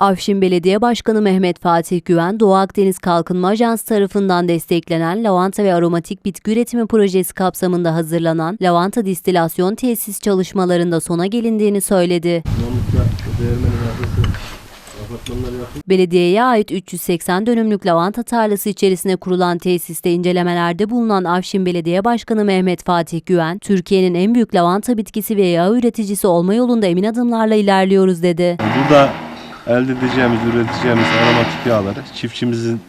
Afşin Belediye Başkanı Mehmet Fatih Güven, Doğu Akdeniz Kalkınma Ajansı tarafından desteklenen lavanta ve aromatik bitki üretimi projesi kapsamında hazırlanan lavanta distilasyon tesis çalışmalarında sona gelindiğini söyledi. Belediyeye ait 380 dönümlük lavanta tarlası içerisine kurulan tesiste incelemelerde bulunan Afşin Belediye Başkanı Mehmet Fatih Güven, Türkiye'nin en büyük lavanta bitkisi ve yağ üreticisi olma yolunda emin adımlarla ilerliyoruz dedi. Burada elde edeceğimiz, üreteceğimiz aromatik yağları çiftçimizin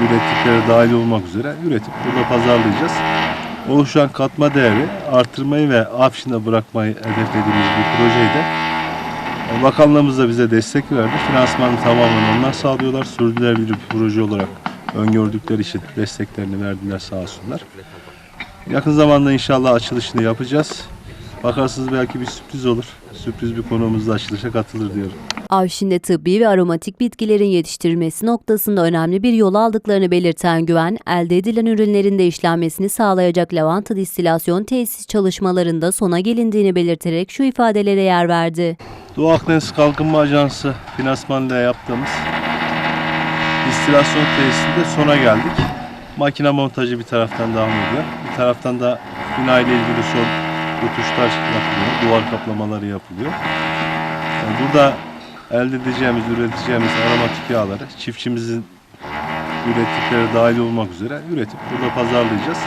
ürettikleri dahil olmak üzere üretip burada pazarlayacağız. Oluşan katma değeri artırmayı ve Afşin'de bırakmayı hedeflediğimiz bir projeydi. Bakanlığımız da bize destek verdi. Finansmanı tamamen onlar sağlıyorlar. Sürdürülebilir bir proje olarak öngördükleri için desteklerini verdiler sağ olsunlar. Yakın zamanda inşallah açılışını yapacağız. Bakarsınız belki bir sürpriz olur. Sürpriz bir konuğumuz da açılışa katılır diyorum. Avşin'de tıbbi ve aromatik bitkilerin yetiştirilmesi noktasında önemli bir yol aldıklarını belirten Güven, elde edilen ürünlerin de işlenmesini sağlayacak lavanta distilasyon tesis çalışmalarında sona gelindiğini belirterek şu ifadelere yer verdi. Doğu Akdeniz Kalkınma Ajansı finansmanıyla yaptığımız distilasyon tesisinde sona geldik. Makine montajı bir taraftan devam ediyor. Bir taraftan da bina ile ilgili son rötuşlar yapılıyor. Duvar kaplamaları yapılıyor. Yani burada elde edeceğimiz, üreteceğimiz aromatik yağları çiftçimizin ürettikleri dahil olmak üzere üretip burada pazarlayacağız.